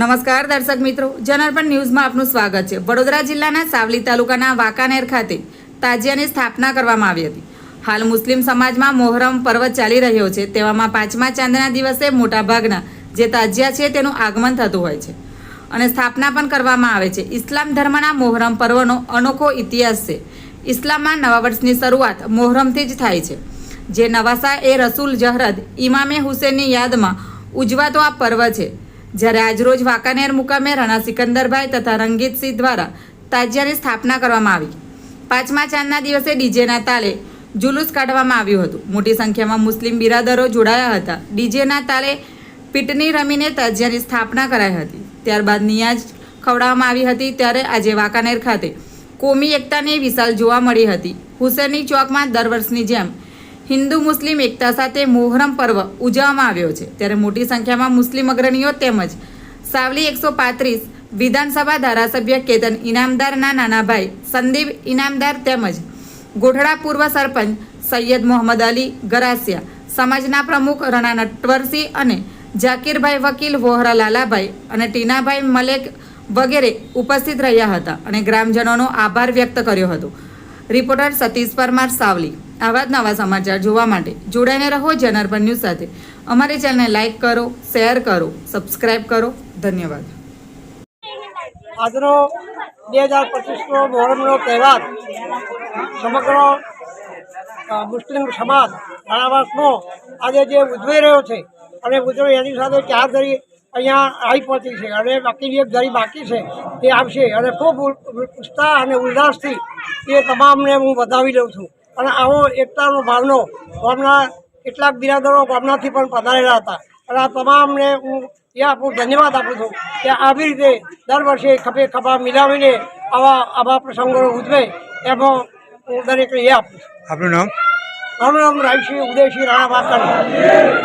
નમસ્કાર દર્શક મિત્રો, જનાર્પણ ન્યૂઝમાં આપનું સ્વાગત છે. વડોદરા જિલ્લાના સાવલી તાલુકાના વાંકાનેર ખાતે તાજિયાની સ્થાપના કરવામાં આવી હતી. હાલ મુસ્લિમ સમાજમાં મોહરમ પર્વ ચાલી રહ્યો છે. તેવામાં પાંચમા ચાંદના દિવસે મોટાભાગના જે તાજિયા છે તેનું આગમન થતું હોય છે અને સ્થાપના પણ કરવામાં આવે છે. ઇસ્લામ ધર્મના મોહરમ પર્વનો અનોખો ઇતિહાસ છે. ઇસ્લામમાં નવા વર્ષની શરૂઆત મોહરમથી જ થાય છે. જે નવાસા એ રસૂલ જહરદ ઇમામે હુસેનની યાદમાં ઉજવાતો આ પર્વ છે. જ્યારે આજરોજ વાંકાનેર મુકામે રણા સિકંદરભાઈ તથા રંગીતસિંહ દ્વારા તાજિયાની સ્થાપના કરવામાં આવી. પાંચમા ચાંદના દિવસે ડીજેના તાલે જુલુસ કાઢવામાં આવ્યું હતું. મોટી સંખ્યામાં મુસ્લિમ બિરાદરો જોડાયા હતા. ડીજેના તાલે પીટની રમીને તાજિયાની સ્થાપના કરાઈ હતી. ત્યારબાદ નિયાજ ખવડાવવામાં આવી હતી ત્યારે આજે વાંકાનેર ખાતે કોમી એકતાની વિશાલ જોવા મળી હતી. હુસેની ચોકમાં દર વર્ષની જેમ હિન્દુ મુસ્લિમ એકતા સાથે મોહરમ પર્વ ઉજવવામાં આવ્યો છે. ત્યારે મોટી સંખ્યામાં મુસ્લિમ અગ્રણીઓ તેમજ સાવલી એકસો પાંત્રીસ વિધાનસભા ધારાસભ્ય કેતન ઇનામદારના નાનાભાઈ સંદીપ ઇનામદાર તેમજ ગોઠડા પૂર્વ સરપંચ સૈયદ મોહમ્મદ અલી ગરાસિયા, સમાજના પ્રમુખ રણા નટવરસિંહ અને ઝાકીરભાઈ વકીલ વોહરા લાલાભાઈ અને ટીનાભાઈ મલેક વગેરે ઉપસ્થિત રહ્યા હતા અને ગ્રામજનોનો આભાર વ્યક્ત કર્યો હતો. રિપોર્ટર સતીશ પરમાર સાવલી. આવા જ નવા સમાચાર જોવા માટે જોડાઈને રહો જનાર્પણ ન્યૂઝ સાથે. અમારી ચેનલને લાઇક કરો, શેર કરો, સબસ્ક્રાઇબ કરો. ધન્યવાદ. આજનો બે હજાર પચીસનો મોહરમનો તહેવાર સમગ્ર મુસ્લિમ સમાજ રાણાવાસનો આજે જે ઉજવાઈ રહ્યો છે, અને ઉજવે એની સાથે ચાર ધરી અહીંયા આવી પહોંચી છે, અને બાકીની એક ધરી બાકી છે એ આવશે. અને ખૂબ ઉત્સાહ અને ઉલ્લાસથી એ તમામને હું વધાવી લઉં છું. અને આવો એકતાનો ભાવનો ગામના કેટલાક બિરાદરો ગામનાથી પણ પધારેલા હતા. અને આ તમામને હું એ આપું ધન્યવાદ આપું છું કે આવી રીતે દર વર્ષે ખભે ખભા મિલાવીને આવા આવા પ્રસંગો ઉજવે એમાં હું દરેકને એ આપું છું. આપનું નામ? મારું નામ રાયસિંહ ઉદયસિંહ રાણા વાકણ